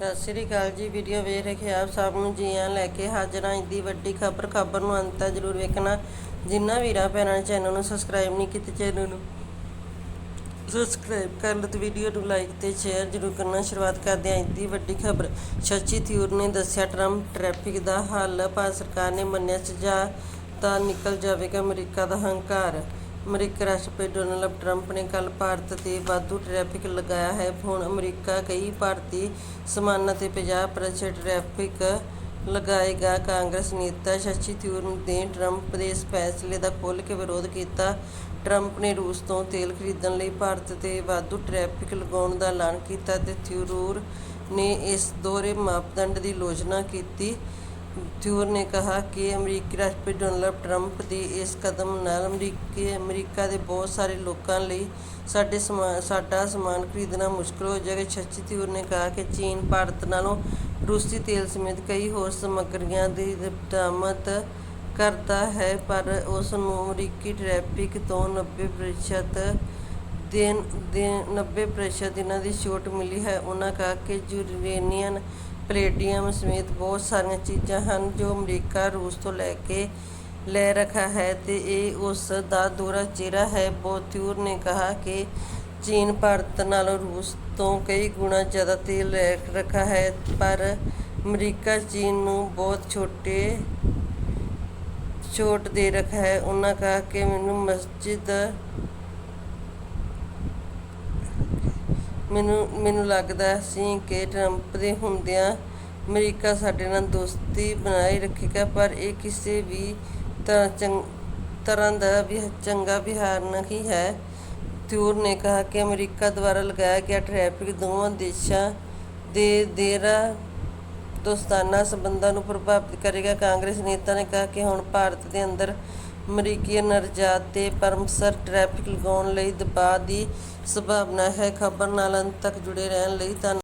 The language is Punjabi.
ਸਤਿ ਸ੍ਰੀ ਅਕਾਲ ਜੀ ਵੀਡੀਓ ਵੇਖ ਰਹੇ ਆਪ ਸਭ ਨੂੰ ਜੀ ਆਇਆਂ ਲੈ ਕੇ ਹਾਜ਼ਰ ਹਾਂ ਦੀ ਵੱਡੀ ਖਬਰ ਖਬਰ ਨੂੰ ਅੰਤ ਤੱਕ ਜ਼ਰੂਰ ਵੇਖਣਾ। ਜਿਨ੍ਹਾਂ ਵੀਰਾਂ ਭੈਣਾਂ ਨੇ ਚੈਨਲ ਨੂੰ ਸਬਸਕ੍ਰਾਈਬ ਨਹੀਂ ਕੀਤਾ ਚੈਨਲ ਨੂੰ ਸਬਸਕ੍ਰਾਈਬ ਕਰ ਲਓ ਤੇ ਵੀਡੀਓ ਨੂੰ ਲਾਈਕ ਤੇ ਸ਼ੇਅਰ ਜ਼ਰੂਰ ਕਰਨਾ। ਸ਼ੁਰੂਆਤ ਕਰਦੇ ਹਾਂ ਅੱਜ ਦੀ ਵੱਡੀ ਖਬਰ। ਸ਼ਚੀ ਥਿਊਰ ਨੇ ਦੱਸਿਆ ਟਰੰਪ ਟ੍ਰੈਫਿਕ ਦਾ ਹੱਲ ਭਾਰਤ ਸਰਕਾਰ ਨੇ ਮੰਨਿਆ, ਸੁਝਾਅ ਤਾਂ ਨਿਕਲ ਜਾਵੇਗਾ ਅਮਰੀਕਾ ਦਾ ਹੰਕਾਰ। ਅਮਰੀਕਾ ਰਾਸ਼ਟਰਪਤੀ ਡੋਨਲਡ ਟਰੰਪ ਨੇ ਕੱਲ੍ਹ ਭਾਰਤ ਤੇ ਵਾਧੂ ਟ੍ਰੈਫਿਕ ਲਗਾਇਆ ਹੈ। ਹੁਣ ਅਮਰੀਕਾ ਕਈ ਭਾਰਤੀ ਸਮਾਨਾਂ ਤੇ 50% ਟ੍ਰੈਫਿਕ ਲਗਾਏਗਾ। ਕਾਂਗਰਸ ਨੇਤਾ ਸ਼ਸ਼ੀ ਥਰੂਰ ਨੇ ਟਰੰਪ ਦੇ ਇਸ ਫੈਸਲੇ ਦਾ ਖੁੱਲ੍ਹ ਕੇ ਵਿਰੋਧ ਕੀਤਾ। ਟਰੰਪ ਨੇ ਰੂਸ ਤੋਂ ਤੇਲ ਖਰੀਦਣ ਲਈ ਭਾਰਤ ਤੇ ਵਾਧੂ ਟ੍ਰੈਫਿਕ ਲਗਾਉਣ ਦਾ ਐਲਾਨ ਕੀਤਾ ਤੇ ਥਰੂਰ ਨੇ ਇਸ ਦੋਹਰੇ ਮਾਪਦੰਡ ਦੀ ਆਲੋਚਨਾ ਕੀਤੀ। ਥਿਊਰ ਨੇ ਕਿਹਾ ਕਿ ਅਮਰੀਕੀ ਰਾਸ਼ਟਰਪਤੀ ਡੋਨਾਲਡ ਟਰੰਪ ਦੇ ਇਸ ਕਦਮ ਨਾਲ ਅਮਰੀਕੀ, ਅਮਰੀਕਾ ਦੇ ਬਹੁਤ ਸਾਰੇ ਲੋਕਾਂ ਲਈ ਸਾਡੇ ਸਾਡਾ ਸਮਾਨ ਖਰੀਦਣਾ ਮੁਸ਼ਕਲ ਹੋ ਜਾਏਗਾ। ਸ਼ਸ਼ੀ ਥਿਊਰ ਨੇ ਕਿਹਾ ਕਿ ਚੀਨ ਭਾਰਤ ਨਾਲੋਂ ਰੂਸੀ ਤੇਲ ਸਮੇਤ ਕਈ ਹੋਰ ਸਮੱਗਰੀਆਂ ਦੀ ਰਪਤਾਮਤ ਕਰਦਾ ਹੈ, ਪਰ ਉਸ ਨੂੰ ਅਮਰੀਕੀ ਟ੍ਰੈਫਿਕ ਤੋਂ 90% ਦਿਨ ਦੇ 90% ਇਹਨਾਂ ਦੀ ਛੋਟ ਮਿਲੀ ਹੈ। ਉਹਨਾਂ ਕਿਹਾ ਕਿ ਯੂਰੇਨੀਅਨ ਪਲੇਡੀਅਮ ਸਮੇਤ ਬਹੁਤ ਸਾਰੀਆਂ ਚੀਜ਼ਾਂ ਹਨ ਜੋ ਅਮਰੀਕਾ, ਰੂਸ ਤੋਂ ਲੈ ਕੇ ਲੈ ਰੱਖਾ ਹੈ ਤੇ ਇਹ ਉਸ ਦਾ ਦੋਹਰਾ ਚਿਹਰਾ ਹੈ। ਬੋਥਿਊਰ ਨੇ ਕਿਹਾ ਕਿ ਚੀਨ ਭਾਰਤ ਨਾਲੋਂ ਰੂਸ ਤੋਂ ਕਈ ਗੁਣਾ ਜ਼ਿਆਦਾ ਤੇਲ ਲੈ ਰੱਖਾ ਹੈ, ਪਰ ਅਮਰੀਕਾ ਚੀਨ ਨੂੰ ਬਹੁਤ ਛੋਟੇ ਛੋਟ ਦੇ ਰੱਖਾ ਹੈ। ਉਹਨਾਂ ਕਿਹਾ ਕਿ ਮੈਨੂੰ ਮਸਜਿਦ ਮੈਨੂੰ ਮੈਨੂੰ ਲੱਗਦਾ ਸੀ ਕਿ ਟਰੰਪ ਦੇ ਹੁੰਦਿਆਂ ਅਮਰੀਕਾ ਸਾਡੇ ਨਾਲ ਦੋਸਤੀ ਬਣਾਈ ਰੱਖੇਗਾ, ਪਰ ਇਹ ਕਿਸੇ ਵੀ ਤਰ੍ਹਾਂ ਚੰਗ, ਤਰ੍ਹਾਂ ਦਾ ਵੀ ਚੰਗਾ ਵਿਹਾਰ ਨਹੀਂ ਹੈ। ਥਿਊਰ ਨੇ ਕਿਹਾ ਕਿ ਅਮਰੀਕਾ ਦੁਆਰਾ ਲਗਾਇਆ ਗਿਆ ਟ੍ਰੈਫਿਕ ਦੋਵਾਂ ਦੇਸ਼ਾਂ ਦੇ ਦੇਰਾ ਦੋਸਤਾਨਾ ਸੰਬੰਧਾਂ ਨੂੰ ਪ੍ਰਭਾਵਿਤ ਕਰੇਗਾ। ਕਾਂਗਰਸ ਨੇਤਾ ਨੇ ਕਿਹਾ ਕਿ ਹੁਣ ਭਾਰਤ ਦੇ ਅੰਦਰ ਅਮਰੀਕੀ ਨਿਰਯਾਤ ਤੇ ਪਰਮਸਰ ਟ੍ਰੈਫਿਕ ਲਗਾਉਣ ਲਈ ਦਬਾਅ ਦੀ ਸੰਭਾਵਨਾ ਹੈ। ਖਬਰ ਨਾਲ ਅੰਤ ਤੱਕ ਜੁੜੇ ਰਹਿਣ ਲਈ ਧੰਨ